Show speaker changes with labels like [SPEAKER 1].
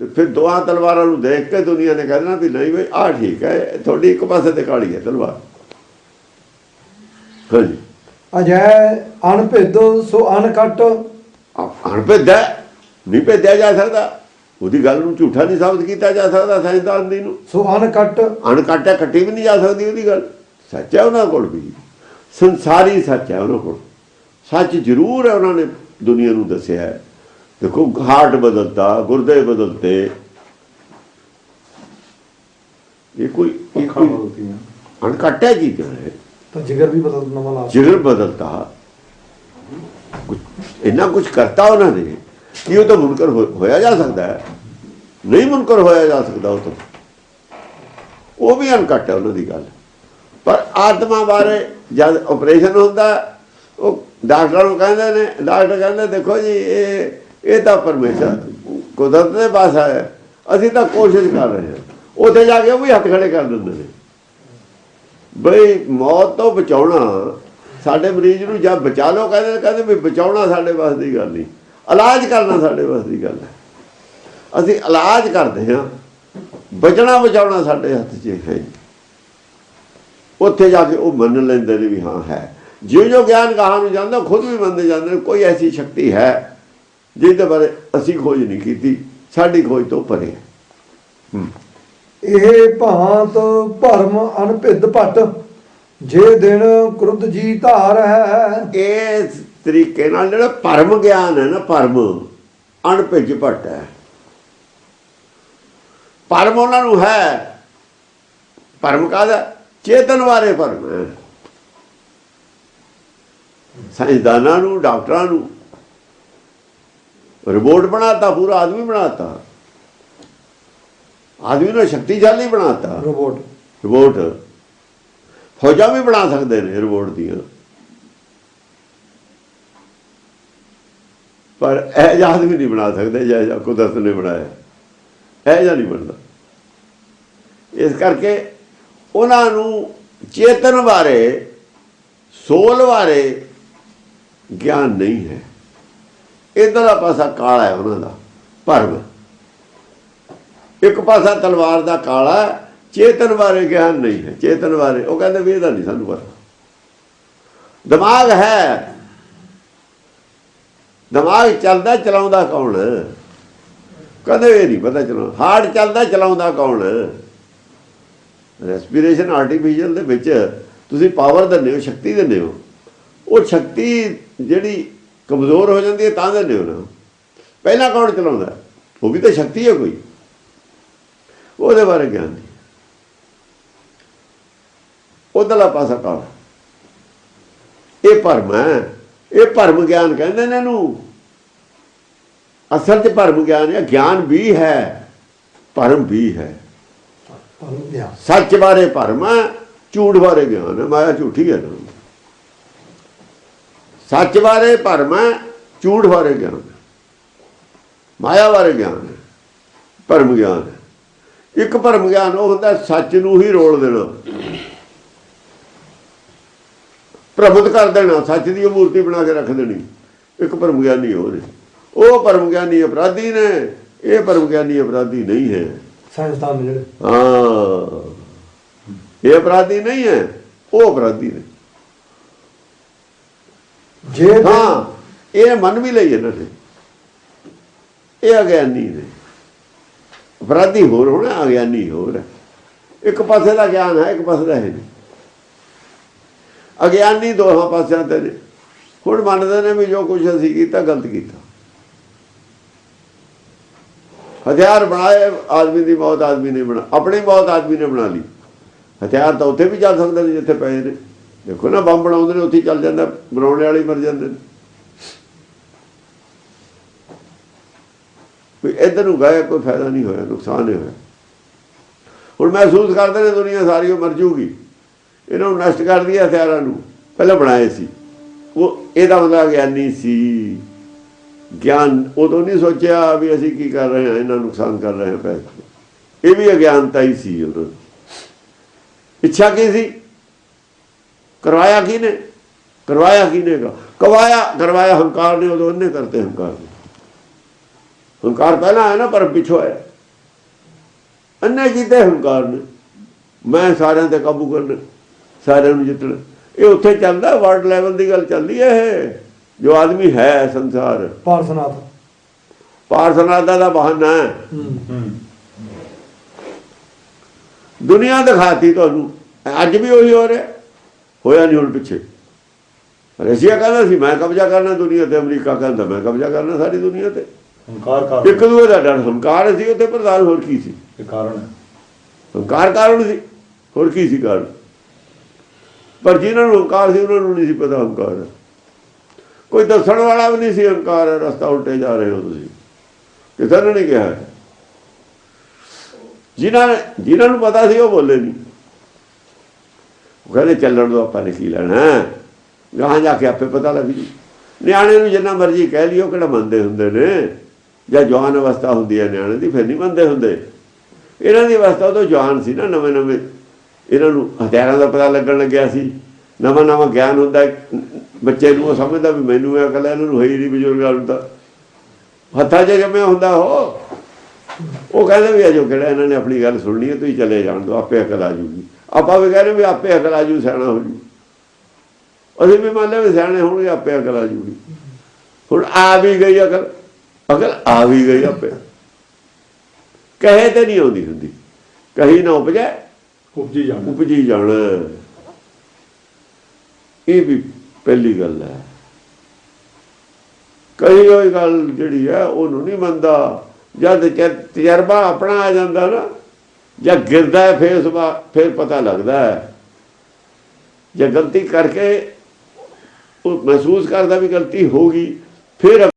[SPEAKER 1] ਤੇ ਫਿਰ ਦੋਹਾਂ ਤਲਵਾਰਾਂ ਨੂੰ ਦੇਖ ਕੇ ਦੁਨੀਆ ਨੇ ਕਹਿਣਾ ਵੀ ਨਹੀਂ ਬਈ ਆਹ ਠੀਕ ਹੈ ਤੁਹਾਡੀ ਇੱਕ ਪਾਸੇ ਤੇ ਕਾਲੀ ਹੈ ਤਲਵਾਰ। ਹਾਂਜੀ।
[SPEAKER 2] ਅਜੈ ਅਣਭਿੱਦੋ ਸੋ ਅਣਕਟ
[SPEAKER 1] ਅਣਭੇਦਿਆ ਨਹੀਂ ਭੇਦਿਆ ਜਾ ਸਕਦਾ। ਉਹਦੀ ਗੱਲ ਨੂੰ ਝੂਠਾ ਨਹੀਂ ਸਾਬਤ ਕੀਤਾ ਜਾ ਸਕਦਾ ਸਾਇੰਸਦਾਨ ਦੀ ਨੂੰ।
[SPEAKER 2] ਸੋ ਅਣਕਟ
[SPEAKER 1] ਅਣਕਾਟਿਆ ਕੱਟੀ ਵੀ ਨਹੀਂ ਜਾ ਸਕਦੀ ਉਹਦੀ ਗੱਲ। ਸੱਚ ਹੈ ਉਹਨਾਂ ਕੋਲ ਵੀ। ਸੰਸਾਰੀ ਸੱਚ ਹੈ ਉਹਨਾਂ ਕੋਲ। ਸੱਚ ਜ਼ਰੂਰ ਹੈ ਉਹਨਾਂ ਨੇ ਦੁਨੀਆ ਨੂੰ ਦੱਸਿਆ ਹੈ। ਦੇਖੋ ਹਾਰਟ ਬਦਲਤਾ ਗੁਰਦੇ ਬਦਲਤੇ। ਇਹ ਕੋਈ ਇਹ ਕੋਈ
[SPEAKER 3] ਬਦਲਤੀਆਂ।
[SPEAKER 1] ਅਣਕਾਟਿਆ ਚੀਜ਼ਾਂ ਹੈ
[SPEAKER 2] ਤਾਂ ਜਿਗਰ ਵੀ ਬਦਲ ਨਵਾਂ ਲਾ
[SPEAKER 1] ਜਿਗਰ ਬਦਲਤਾ। ਕੁਛ ਇੰਨਾ ਕੁਝ ਕਰਤਾ ਉਹਨਾਂ ਨੇ। ਕਿ ਉਹ ਤਾਂ ਮੁਨਕਰ ਹੋਇਆ ਜਾ ਸਕਦਾ ਹੈ? ਨਹੀਂ ਮੁਨਕਰ ਹੋਇਆ ਜਾ ਸਕਦਾ ਉਹ ਤਾਂ। ਉਹ ਵੀ ਅਣਕੱਟ ਹੈ ਉਹਨਾਂ ਦੀ ਗੱਲ। ਪਰ ਆਤਮਾ ਬਾਰੇ ਜਦ ਆਪਰੇਸ਼ਨ ਹੁੰਦਾ ਉਹ ਡਾਕਟਰਾਂ ਨੂੰ ਕਹਿੰਦੇ ਨੇ ਡਾਕਟਰ ਕਹਿੰਦੇ ਦੇਖੋ ਜੀ ਇਹ ਇਹ ਤਾਂ ਪਰਮੇਸ਼ਰ ਕੁਦਰਤ ਦੇ ਪਾਸ ਹੈ ਅਸੀਂ ਤਾਂ ਕੋਸ਼ਿਸ਼ ਕਰ ਰਹੇ ਹਾਂ। ਉੱਥੇ ਜਾ ਕੇ ਉਹ ਵੀ ਹੱਥ ਖੜੇ ਕਰ ਦਿੰਦੇ ਨੇ। ਬਈ ਮੌਤ ਤੋਂ ਬਚਾਉਣਾ, ਸਾਡੇ ਮਰੀਜ਼ ਨੂੰ ਜਾਂ ਬਚਾ ਲਓ, ਕਹਿੰਦੇ ਕਹਿੰਦੇ ਵੀ ਬਚਾਉਣਾ ਸਾਡੇ ਵਾਸ ਦੀ ਗੱਲ ਨਹੀਂ। ਇਲਾਜ ਕਰਨਾ ਸਾਡੇ ਵਾਸ ਦੀ ਗੱਲ ਹੈ। ਅਸੀਂ ਇਲਾਜ ਕਰਦੇ ਹਾਂ। ਬਚਣਾ, ਬਚਾਉਣਾ ਸਾਡੇ ਹੱਥ 'ਚ ਹੈ ਜੀ। ਉੱਥੇ ਜਾ ਕੇ ਉਹ ਮੰਨ ਲੈਂਦੇ ਨੇ ਵੀ ਹਾਂ, ਹੈ। ਜਿਉਂ ਜੋ ਗਿਆਨ ਕਹਾਂ ਨੂੰ ਜਾਂਦਾ, ਖੁਦ ਵੀ ਮੰਨਦੇ ਜਾਂਦੇ ਨੇ, ਕੋਈ ਐਸੀ ਸ਼ਕਤੀ ਹੈ। ਜਿਹਦੇ ਬਾਰੇ ਅਸੀਂ ਖੋਜ ਨਹੀਂ ਕੀਤੀ ਸਾਡੀ ਖੋਜ ਤੋਂ ਪਰੇ।
[SPEAKER 2] ਇਹ ਭਾਂਤ ਭਰਮ ਅਣਭਿੱਦ ਭਟ ਜੇ ਦਿਨ ਕ੍ਰੁੱਧ ਜੀ ਧਾਰ ਹੈ।
[SPEAKER 1] ਇਸ ਤਰੀਕੇ ਨਾਲ ਜਿਹੜਾ ਪਰਮ ਗਿਆਨ ਹੈ ਨਾ ਪਰਮ ਅਣਭਿੱਜ ਭਟ ਹੈ। ਪਰਮ ਉਹਨਾਂ ਨੂੰ ਹੈ। ਪਰਮ ਕਾਹਦਾ? ਚੇਤਨ ਬਾਰੇ ਪਰਮ ਹੈ। ਸਾਇੰਸਦਾਨਾਂ ਨੂੰ ਡਾਕਟਰਾਂ ਨੂੰ ਰਿਪੋਰਟ ਬਣਾਤਾ ਪੂਰਾ ਆਦਮੀ ਬਣਾਤਾ। ਆਦਮੀ ਨੂੰ ਸ਼ਕਤੀਸ਼ਾਲੀ ਬਣਾਤਾ।
[SPEAKER 2] ਰੋਬੋਟ।
[SPEAKER 1] ਰਿਪੋਰਟ ਫੌਜਾਂ ਵੀ ਬਣਾ ਸਕਦੇ ਨੇ ਰਿਪੋਰਟ ਦੀਆਂ। ਪਰ ਇਹ ਜਿਹਾ ਆਦਮੀ ਨਹੀਂ ਬਣਾ ਸਕਦੇ ਜਿਹਾ ਕੁਦਰਤ ਨੇ ਬਣਾਇਆ। ਇਹ ਜਿਹਾ ਨਹੀਂ ਬਣਦਾ। ਇਸ ਕਰਕੇ ਉਹਨਾਂ ਨੂੰ ਚੇਤਨ ਬਾਰੇ ਸੋਲ ਬਾਰੇ ਗਿਆਨ ਨਹੀਂ ਹੈ। ਇਧਰ ਦਾ ਪਾਸਾ ਕਾਲਾ ਹੈ ਉਹਨਾਂ ਦਾ, ਭਰਮ। ਇੱਕ ਪਾਸਾ ਤਲਵਾਰ ਦਾ ਕਾਲਾ ਚੇਤਨ ਬਾਰੇ ਗਿਆਨ ਨਹੀਂ ਹੈ। ਚੇਤਨ ਬਾਰੇ, ਉਹ ਕਹਿੰਦੇ ਵੀ ਇਹਦਾ ਨਹੀਂ ਸਾਨੂੰ ਪਤਾ। ਦਿਮਾਗ ਹੈ। ਦਿਮਾਗ ਚੱਲਦਾ, ਚਲਾਉਂਦਾ ਕੌਣ? ਕਦੇ ਇਹ ਨਹੀਂ ਪਤਾ ਚਲਾਉਣਾ ਹਾਰਟ ਚੱਲਦਾ, ਚਲਾਉਂਦਾ ਕੌਣ? ਰੈਸਪੀਰੇਸ਼ਨ ਆਰਟੀਫੀਸ਼ੀਅਲ ਦੇ ਵਿੱਚ ਤੁਸੀਂ ਪਾਵਰ ਦਿੰਦੇ ਹੋ, ਸ਼ਕਤੀ ਦਿੰਦੇ ਹੋ। ਉਹ ਸ਼ਕਤੀ ਜਿਹੜੀ ਕਮਜ਼ੋਰ ਹੋ ਜਾਂਦੀ ਹੈ ਤਾਂ ਦਿੰਦੇ ਹੋ ਨਾ। ਪਹਿਲਾਂ ਕੌਣ ਚਲਾਉਂਦਾ? ਉਹ ਵੀ ਤਾਂ ਸ਼ਕਤੀ ਹੈ ਕੋਈ। ਉਹਦੇ ਬਾਰੇ ਗਿਆਨ ਨਹੀਂ। ਉਧਰਲਾ ਪਾਸਾ ਕਾਲਾ ਇਹ ਭਰਮ ਹੈ। ਇਹ ਭਰਮ ਗਿਆਨ ਕਹਿੰਦੇ ਨੇ ਇਹਨੂੰ। ਅਸਲ 'ਚ ਭਰਮ ਗਿਆਨ ਹੈ ਗਿਆਨ ਵੀ ਹੈ ਭਰਮ ਵੀ ਹੈ। ਸੱਚ ਬਾਰੇ ਭਰਮ ਹੈ ਝੂਠ ਬਾਰੇ ਗਿਆਨ ਹੈ। ਮਾਇਆ ਝੂਠੀ ਹੈ ਨਾ। ਸੱਚ ਬਾਰੇ ਭਰਮ ਹੈ ਝੂਠ ਬਾਰੇ ਗਿਆਨ ਮਾਇਆ ਬਾਰੇ ਗਿਆਨ ਹੈ ਭਰਮ ਗਿਆਨ ਹੈ। ਇੱਕ ਭਰਮ ਗਿਆਨ ਉਹ ਹੁੰਦਾ ਸੱਚ ਨੂੰ ਹੀ ਰੋਲ ਦੇਣਾ। ਪ੍ਰਭੁਤ ਕਰ ਦੇਣਾ ਸੱਚ ਦੀ ਮੂਰਤੀ ਬਣਾ ਕੇ ਰੱਖ ਦੇਣੀ। ਇੱਕ ਭਰਮ ਗਿਆਨੀ ਹੋ। ਰਿਹਾ ਉਹ ਭਰਮ ਗਿਆਨੀ ਅਪਰਾਧੀ ਨੇ ਇਹ ਭਰਮ ਗਿਆਨੀ ਅਪਰਾਧੀ ਨਹੀਂ ਹੈ।
[SPEAKER 2] ਨੇ ਜਿਹੜੇ
[SPEAKER 1] ਹਾਂ। ਇਹ ਅਪਰਾਧੀ ਨਹੀਂ ਹੈ ਉਹ ਅਪਰਾਧੀ ਨੇ।
[SPEAKER 2] ਜੇ
[SPEAKER 1] ਹਾਂ, ਇਹ ਮੰਨ ਵੀ ਲਈ ਇਹਨਾਂ ਨੇ। ਇਹ ਅਗਿਆਨੀ ਨੇ। ਅਪਰਾਧੀ ਹੋਰ ਹੋਣਾ, ਅਗਿਆਨੀ ਹੋਰ ਹੈ। ਇੱਕ ਪਾਸੇ ਦਾ ਗਿਆਨ ਹੈ, ਇੱਕ ਪਾਸੇ ਦਾ ਹੈ ਨਹੀਂ। ਅਗਿਆਨੀ ਦੋਹਾਂ ਪਾਸਿਆਂ ਤੇ ਨੇ। ਹੁਣ ਮੰਨਦੇ ਨੇ ਵੀ ਜੋ ਕੁਝ ਅਸੀਂ ਕੀਤਾ, ਗਲਤ ਕੀਤਾ। ਹਥਿਆਰ ਬਣਾਏ, ਆਦਮੀ ਦੀ ਮੌਤ ਆਦਮੀ ਨੇ ਬਣਾ ਆਪਣੀ ਮੌਤ ਆਦਮੀ ਨੇ ਬਣਾ ਲਈ। ਹਥਿਆਰ ਤਾਂ ਉੱਥੇ ਵੀ ਚੱਲ ਸਕਦੇ ਨੇ ਜਿੱਥੇ ਪਏ ਨੇ। ਦੇਖੋ ਨਾ, ਬੰਬ ਬਣਾਉਂਦੇ ਨੇ, ਉੱਥੇ ਹੀ ਚੱਲ ਜਾਂਦਾ, ਬਣਾਉਣ ਵਾਲੇ ਮਰ ਜਾਂਦੇ ਨੇ। ਕੋਈ ਇੱਧਰ ਨੂੰ ਗਾਇਆ ਕੋਈ ਫਾਇਦਾ ਨਹੀਂ ਹੋਇਆ, ਨੁਕਸਾਨ ਹੀ ਹੋਇਆ। ਹੁਣ ਮਹਿਸੂਸ ਕਰਦੇ ਨੇ ਦੁਨੀਆ ਸਾਰੀ ਉਹ ਮਰ ਜੂਗੀ। ਇਹਨਾਂ ਨੂੰ ਨਸ਼ਟ ਕਰ ਦਿਆ ਹਥਿਆਰਾਂ ਨੂੰ। ਪਹਿਲਾਂ ਬਣਾਏ ਸੀ। ਉਹ ਇਹਦਾ ਮਤਲਬ ਗਿਆਨੀ ਸੀ। ਗਿਆਨ ਉਦੋਂ ਨਹੀਂ ਸੋਚਿਆ ਵੀ ਅਸੀਂ ਕੀ ਕਰ ਰਹੇ ਹਾਂ ਇਹਨਾਂ ਨੁਕਸਾਨ ਕਰ ਰਹੇ ਹਾਂ ਪੈਸੇ। ਇਹ ਵੀ ਅਗਿਆਨਤਾ ਹੀ ਸੀ ਉਹਨਾਂ ਦੀ ਇੱਛਾ ਕੀ ਸੀ? ਕਰਵਾਇਆ ਕਿਹਨੇ ਕਰਵਾਇਆ ਕਿਹਨੇ ਗਾ ਕਵਾਇਆ ਕਰਵਾਇਆ ਹੰਕਾਰ ਨੇ ਉਦੋਂ ਉਹਨੇ ਕਰਤੇ ਹੰਕਾਰ ਹੰਕਾਰ ਪਹਿਲਾਂ ਆਇਆ ਨਾ ਪਰ ਪਿੱਛੋਂ ਆਇਆ। ਅੰਨੇ ਕੀਤੇ ਹੰਕਾਰ ਨੇ। ਮੈਂ ਸਾਰਿਆਂ ਤੇ ਕਾਬੂ ਕਰਨਾ ਸਾਰਿਆਂ ਨੂੰ ਜਿੱਤਣਾ। ਇਹ ਉੱਥੇ ਚੱਲਦਾ ਵਰਲਡ ਲੈਵਲ ਦੀ ਗੱਲ ਚੱਲਦੀ ਹੈ ਇਹ। ਜੋ ਆਦਮੀ ਹੈ ਸੰਸਾਰ।
[SPEAKER 2] ਪਾਰਸਨਾਥ
[SPEAKER 1] ਪਾਰਸਨਾਦਾ ਦਾ ਬਹਾਨਾ ਹੂੰ। ਦੁਨੀਆ ਦਿਖਾਤੀ ਤੁਹਾਨੂੰ। ਅੱਜ ਵੀ ਉਹੀ ਹੋ ਰਿਹਾ। ਹੋਇਆ ਨਹੀਂ ਹੁਣ ਪਿੱਛੇ। ਰਸ਼ੀਆ ਕਹਿੰਦਾ ਸੀ ਮੈਂ ਕਬਜ਼ਾ ਕਰਨਾ ਦੁਨੀਆ ਤੇ ਅਮਰੀਕਾ ਕਹਿੰਦਾ ਮੈਂ ਕਬਜ਼ਾ ਕਰਨਾ ਸਾਰੀ ਦੁਨੀਆ ਤੇ।
[SPEAKER 3] ਹੰਕਾਰ ਕਾਰਨ।
[SPEAKER 1] ਇੱਕ ਦੂਏ ਦਾ ਡਰ ਹੰਕਾਰ ਸੀ ਉੱਤੇ ਪ੍ਰਧਾਨ ਹੋਰ ਕੀ ਸੀ?
[SPEAKER 3] ਇਹ ਕਾਰਨ
[SPEAKER 1] ਹੰਕਾਰ ਕਾਰਨ ਸੀ ਹੋਰ ਕੀ ਸੀ ਕਾਰਨ? ਪਰ ਜਿਨ੍ਹਾਂ ਨੂੰ ਹੰਕਾਰ ਸੀ ਉਹਨਾਂ ਨੂੰ ਨਹੀਂ ਸੀ ਪਤਾ ਹੰਕਾਰ। ਕੋਈ ਦੱਸਣ ਵਾਲਾ ਵੀ ਨਹੀਂ ਸੀ ਹੰਕਾਰ ਰਸਤਾ ਉਲਟੇ ਜਾ ਰਹੇ ਹੋ ਤੁਸੀਂ। ਕਿਸੇ ਨੇ ਨਹੀਂ ਕਿਹਾ। ਹੈ। ਜਿਨ੍ਹਾਂ ਨੇ ਜਿਨ੍ਹਾਂ ਨੂੰ ਪਤਾ ਸੀ ਉਹ ਬੋਲੇ ਨਹੀਂ। ਉਹ ਕਹਿੰਦੇ ਚੱਲਣ ਦੋ, ਆਪਾਂ ਨੇ ਕੀ ਲੈਣਾ ਗਾਹਾਂ ਜਾ ਕੇ ਆਪੇ ਪਤਾ ਲੱਗ ਜੀ। ਨਿਆਣੇ ਨੂੰ ਜਿੰਨਾ ਮਰਜ਼ੀ ਕਹਿ ਲਿਓ ਕਿਹੜਾ ਮੰਨਦੇ ਹੁੰਦੇ ਨੇ। ਜਾਂ ਜਵਾਨ ਅਵਸਥਾ ਹੁੰਦੀ ਹੈ ਨਿਆਣੇ ਦੀ, ਫਿਰ ਨਹੀਂ ਮੰਨਦੇ ਹੁੰਦੇ। ਇਹਨਾਂ ਦੀ ਅਵਸਥਾ ਉਦੋਂ ਜਵਾਨ ਸੀ ਨਾ, ਨਵੇਂ ਨਵੇਂ। ਇਹਨਾਂ ਨੂੰ ਹਥਿਆਰਾਂ ਦਾ ਪਤਾ ਲੱਗਣ ਲੱਗਿਆ ਸੀ। ਨਵਾਂ ਨਵਾਂ ਗਿਆਨ ਹੁੰਦਾ ਬੱਚੇ ਨੂੰ ਉਹ ਸਮਝਦਾ ਵੀ ਮੈਨੂੰ ਇਹ ਅਕਲ ਹੈ, ਇਹਨਾਂ ਨੂੰ ਹੋਈ ਨਹੀਂ ਬਜ਼ੁਰਗਾਂ ਨੂੰ ਤਾਂ। ਹੱਥਾਂ 'ਚ ਜੰਮਿਆ ਹੁੰਦਾ ਉਹ। ਉਹ ਕਹਿੰਦੇ ਵੀ ਅਜੋ ਕਿਹੜਾ ਇਹਨਾਂ ਨੇ ਆਪਣੀ ਗੱਲ ਸੁਣਨੀ ਹੈ ਤੁਸੀਂ ਚਲੇ ਜਾਣ ਦਿਓ ਆਪੇ ਅਕਲ ਆ ਜੂਗੀ। ਆਪਾਂ ਵੀ ਕਹਿੰਦੇ ਵੀ ਆਪੇ ਅਕਲ ਆ ਜੂ ਸਿਆਣਾ ਹੋ ਜੂ। ਅਸੀਂ ਵੀ ਮੰਨ ਲਿਆ ਵੀ ਸਿਆਣੇ ਹੋਣਗੇ ਆਪੇ ਅਕਲ ਆ ਜੂਗੀ। ਹੁਣ ਆ ਵੀ ਗਈ ਅਕਲ ਅਕਲ ਆ ਵੀ ਗਈ ਆਪੇ। ਕਹੇ ਤੇ ਨਹੀਂ ਆਉਂਦੀ ਹੁੰਦੀ। ਕਹੀ ਨਾ ਉਪਜੇ
[SPEAKER 3] ਉਪਜੀ ਜਾਣਾ।
[SPEAKER 1] ਉਪਜੀ ਜਾਣ। ਇਹ ਵੀ ਪਹਿਲੀ ਗੱਲ ਹੈ। ਕਈ ਹੋਈ ਗੱਲ ਜਿਹੜੀ ਹੈ ਉਹਨੂੰ ਨਹੀਂ ਮੰਨਦਾ। ਜਦ ਤਜਰਬਾ ਆਪਣਾ ਆ ਜਾਂਦਾ ਨਾ, ਜਾਂ ਗਿਰਦਾ ਹੈ ਫਿਰ ਸੁਭਾ ਫਿਰ ਪਤਾ ਲੱਗਦਾ ਹੈ। ਜੇ ਗਲਤੀ ਕਰਕੇ ਉਹ ਮਹਿਸੂਸ ਕਰਦਾ ਵੀ ਗਲਤੀ ਹੋ ਗਈ, ਫਿਰ